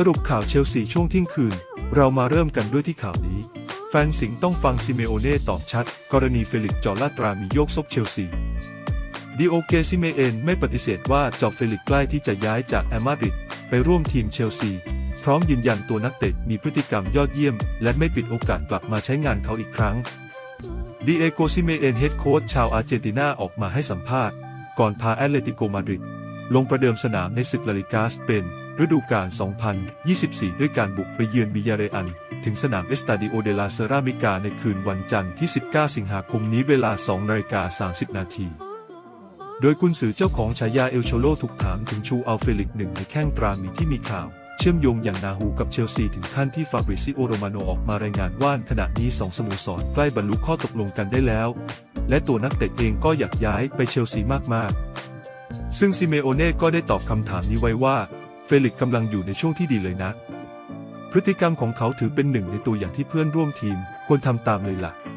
สรุปข่าวเชลซีช่วงเที่ยงคืน เรามาเริ่มกันด้วยที่ข่าวนี้ แฟนสิงต้องฟังซิเมโอเน่ตอบชัด กรณีเฟลิกจอร์ลาตรามีโยกซบเชลซี ดิโอเกซิเมเอนไม่ปฏิเสธว่าจอร์เฟลิกใกล้ที่จะย้ายจากแอมาดริดไปร่วมทีมเชลซี พร้อมยืนยันตัวนักเตะมีพฤติกรรมยอดเยี่ยม และไม่ปิดโอกาสกลับมาใช้งานเขาอีกครั้งดิเอโกซิเมเอนเฮดโค้ชชาวอาร์เจนตินาออกมาให้สัมภาษณ์ ก่อนพาแอตเลติโกมาดริดลงประเดิมสนามในศึกลาลิกาสเปนฤดูกาล 2024 ด้วยการบุกไปเยือนบิยาเรอัน ถึงสนามเอสตาดิโอเดลาเซรามิกาในคืนวันจันทร์ที่ 19 สิงหาคมนี้เวลา 2 นาฬิกา 30 นาที โดยกุนซือเจ้าของฉายาเอลโชโลถูกถามถึงชูอัลเฟลิกหนึ่งในแข้งตรามีที่มีข่าว เชื่อมโยงอย่างนาฮูกับเชลซีถึงขั้นที่ฟาบริซิโอโรมาโนออกมารายงานว่าขณะนี้สองสโมสรใกล้บรรลุข้อตกลงกันได้แล้ว และตัวนักเตะเองก็อยากย้ายไปเชลซีมากๆ ซึ่งซิเมโอเน่ก็ได้ตอบคำถามนี้ไว้ว่า เฟลิกกำลังอยู่ในช่วงที่ดีเลยนะ พฤติกรรมของเขาถือเป็นหนึ่งในตัวอย่างที่เพื่อนร่วมทีมควรทำตามเลยล่ะ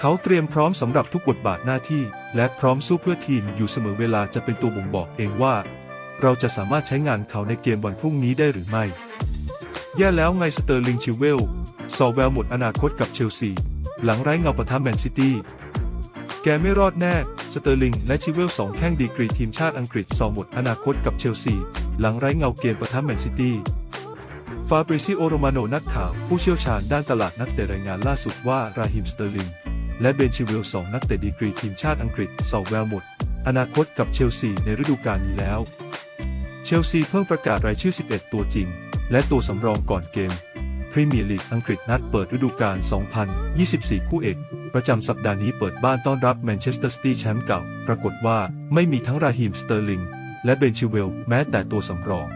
เขาเตรียมพร้อมสำหรับทุกบทบาทหน้าที่ และพร้อมสู้เพื่อทีมอยู่เสมอเวลาจะเป็นตัวบ่งบอกเองว่า เราจะสามารถใช้งานเขาในเกมวันพรุ่งนี้ได้หรือไม่ แย่แล้วไงสเตอร์ลิงชิวเวลซอลแวลหมดอนาคตกับเชลซี หลังไร้เงาปะทะแมนซิตี้แกไม่รอดแน่ สเตอร์ลิงและชิเวลสองแข้งดีกรีทีมชาติอังกฤษสอหมดอนาคตกับเชลซี หลังไร้เงาเกมปะทะแมนซิตี้ฟาบริซิโอโรมาโนนักข่าว ผู้เชี่ยวชาญด้านตลาดนักเตะรายงานล่าสุดว่า ราฮิมสเตอร์ลิง และเบนชิเวลสองนักเตะดีกรีทีมชาติอังกฤษสอแววหมด อนาคตกับเชลซีในฤดูกาลนี้แล้ว เชลซีเพิ่งประกาศรายชื่อ 11 ตัวจริง และตัวสำรองก่อนเกมพรีเมียร์ลีกอังกฤษนัดเปิดฤดูกาล 2024 คู่เอก ประจำสัปดาห์นี้เปิดบ้านต้อนรับแมนเชสเตอร์ซิตี้แชมป์เก่า ปรากฏว่าไม่มีทั้งราฮิมสเตอร์ลิงและเบนชิเวลแม้แต่ตัวสำรอง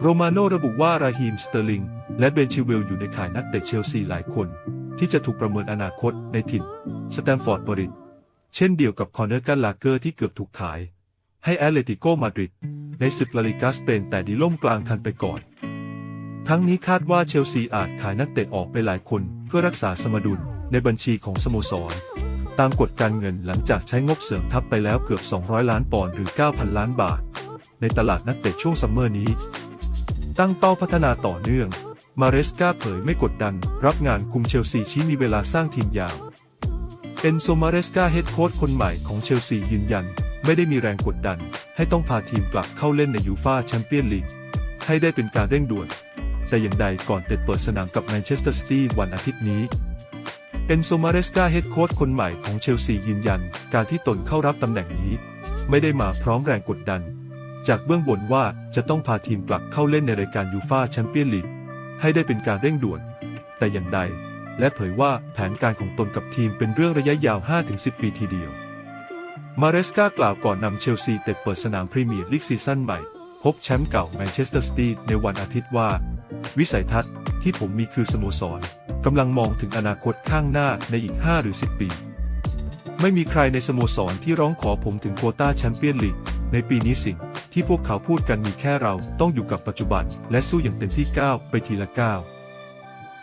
โรมาโนระบุว่าราฮิมสเตอร์ลิงและเบนชิเวลอยู่ในข่ายนักเตะเชลซีหลายคน ที่จะถูกประเมินอนาคตในถิ่นสแตมฟอร์ดบริดเช่นเดียวกับคอนเนอร์กันลาเกอร์ที่เกือบถูกขาย ให้แอตเลติโกมาดริดในศึกลาลิกาสเปนแต่ดีล่มกลางคันไปก่อน ทั้งนี้คาดว่าเชลซีอาจขายนักเตะออกไปหลายคนเพื่อรักษาสมดุลในบัญชีของสโมสร ตามกฎการเงินหลังจากใช้งบเสริมทัพไปแล้วเกือบ 200 ล้านปอนด์หรือ 9,000 ล้านบาท ในตลาดนักเตะช่วงซัมเมอร์นี้ ตั้งเป้าพัฒนาต่อเนื่อง มาเรสกาเผยไม่กดดัน รับงานคุมเชลซีชี้มีเวลาสร้างทีมยาว เอนโซมาเรสกาเฮดโค้ชคนใหม่ของเชลซียืนยัน ไม่ได้มีแรงกดดัน ให้ต้องพาทีมกลับเข้าเล่นในยูฟาแชมเปี้ยนลีกให้ได้เป็นการเร่งด่วน แต่อย่างใดก่อนเตะเปิดสนามกับแมนเชสเตอร์ซิตี้วันอาทิตย์นี้เอนโซมาเรสกาเฮดโค้ชคนใหม่ของเชลซียืนยัน การที่ตนเข้ารับตำแหน่งนี้ ไม่ได้มาพร้อมแรงกดดัน จากเบื้องบนว่าจะต้องพาทีมกลับเข้าเล่นในรายการยูฟาแชมเปี้ยนลีก ให้ได้เป็นการเร่งด่วน แต่อย่างใด และเผยว่าแผนการของตนกับทีมเป็นเรื่องระยะยาว 5-10 ปีทีเดียว มาเรสกากล่าวก่อนนำเชลซีเตะเปิดสนามพรีเมียร์ลีกซีซั่นใหม่ พบแชมป์เก่าแมนเชสเตอร์ซิตี้ในวันอาทิตย์ว่า วิสัยทัศน์ที่ผมมีคือสโมสรกำลังมองถึงอนาคตข้างหน้าในอีก 5 หรือ 10 ปี ไม่มีใครในสโมสรที่ร้องขอผมถึงโควตาแชมเปี้ยนลีกในปีนี้สิ่ง ที่พวกเขาพูดกันมีแค่เราต้องอยู่กับปัจจุบัน และสู้อย่างเต็มที่ก้าวไปทีละก้าว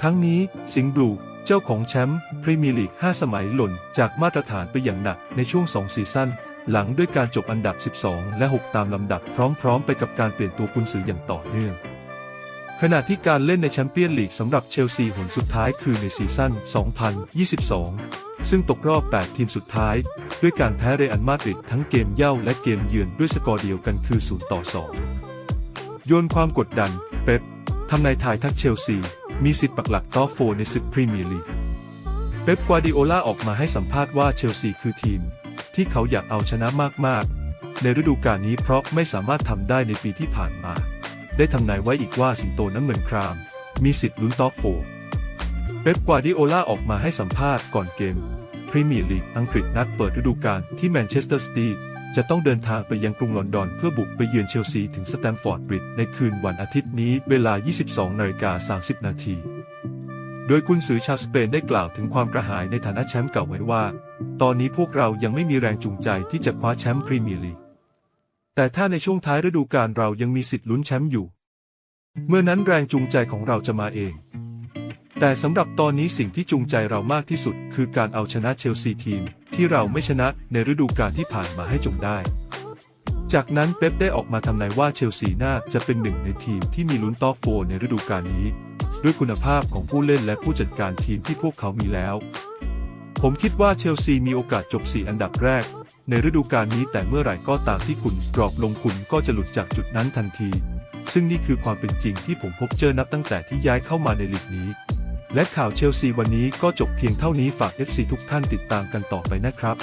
ทั้งนี้สิงห์บลูเจ้าของแชมป์พรีเมียร์ลีก 5 สมัยหล่นจากมาตรฐานไปอย่างหนักในช่วง 2 ซีซั่นหลังด้วยการจบอันดับ 12 และ 6 ตามลำดับพร้อม ๆ ไปกับการเปลี่ยนตัวกุนซืออย่างต่อเนื่อง ขณะที่การเล่นในแชมเปี้ยนลีกสำหรับเชลซีหนสุดท้ายคือในซีซั่น 2022 ซึ่งตกรอบ 8 ทีมสุดท้าย ด้วยการแพ้เรอัลมาดริดทั้งเกมเย่าและเกมเยือนด้วยสกอร์เดียวกันคือ0ต่อ2โยนความกดดัน เป๊ปทำนายทายทักเชลซี มีสิทธิ์ปักหลักท็อปโฟในศึกพรีเมียร์ลีกเป๊ปกวาดิโอลาออกมาให้สัมภาษณ์ว่าเชลซีคือทีม ที่เขาอยากเอาชนะมากๆ ในฤดูกาลนี้เพราะไม่สามารถทำได้ในปีที่ผ่านมา ได้ทำนายไว้อีกว่าสิงโตน้ำเงินคราม มีสิทธิ์ลุ้นท็อปโฟเป๊ปกวาดิโอลาออกมาให้สัมภาษณ์ก่อนเกม พรีเมียร์ลีกอังกฤษนัดเปิดฤดูกาลที่แมนเชสเตอร์ซิตี้จะต้องเดินทางไปยังกรุงลอนดอนเพื่อบุกไปเยือนเชลซีถึงสแตมฟอร์ดบริดจ์ในคืนวันอาทิตย์นี้เวลา 22นาฬิกา30 นาที โดยกุนซือชาวสเปนได้กล่าวถึงความกระหายในฐานะแชมป์เก่าไว้ว่า ตอนนี้พวกเรายังไม่มีแรงจูงใจที่จะคว้าแชมป์พรีเมียร์ลีก แต่ถ้าในช่วงท้ายฤดูกาลเรายังมีสิทธิ์ลุ้นแชมป์อยู่ เมื่อนั้นแรงจูงใจของเราจะมาเอง แต่สำหรับตอนนี้สิ่งที่จูงใจเรามากที่สุด คือการเอาชนะเชลซีทีม ที่เราไม่ชนะในฤดูกาลที่ผ่านมาให้จงได้ จากนั้นเป๊ปได้ออกมาทำนายว่าเชลซีน่าจะเป็นหนึ่งในทีมที่มีลุ้นท็อปโฟในฤดูกาลนี้ ด้วยคุณภาพของผู้เล่นและผู้จัดการทีมที่พวกเขามีแล้ว ผมคิดว่าเชลซีมีโอกาสจบ 4 อันดับแรก ในฤดูกาลนี้แต่เมื่อไหร่ก็ตามที่คุณกรอบลงคุณก็จะหลุดจากจุดนั้นทันที ซึ่งนี่คือความเป็นจริงที่ผมพบเจอนับตั้งแต่ที่ย้ายเข้ามาในลีกนี้ และข่าวเชลซีวันนี้ก็จบเพียงเท่านี้ฝาก FC ทุกท่านติดตามกันต่อไปนะครับ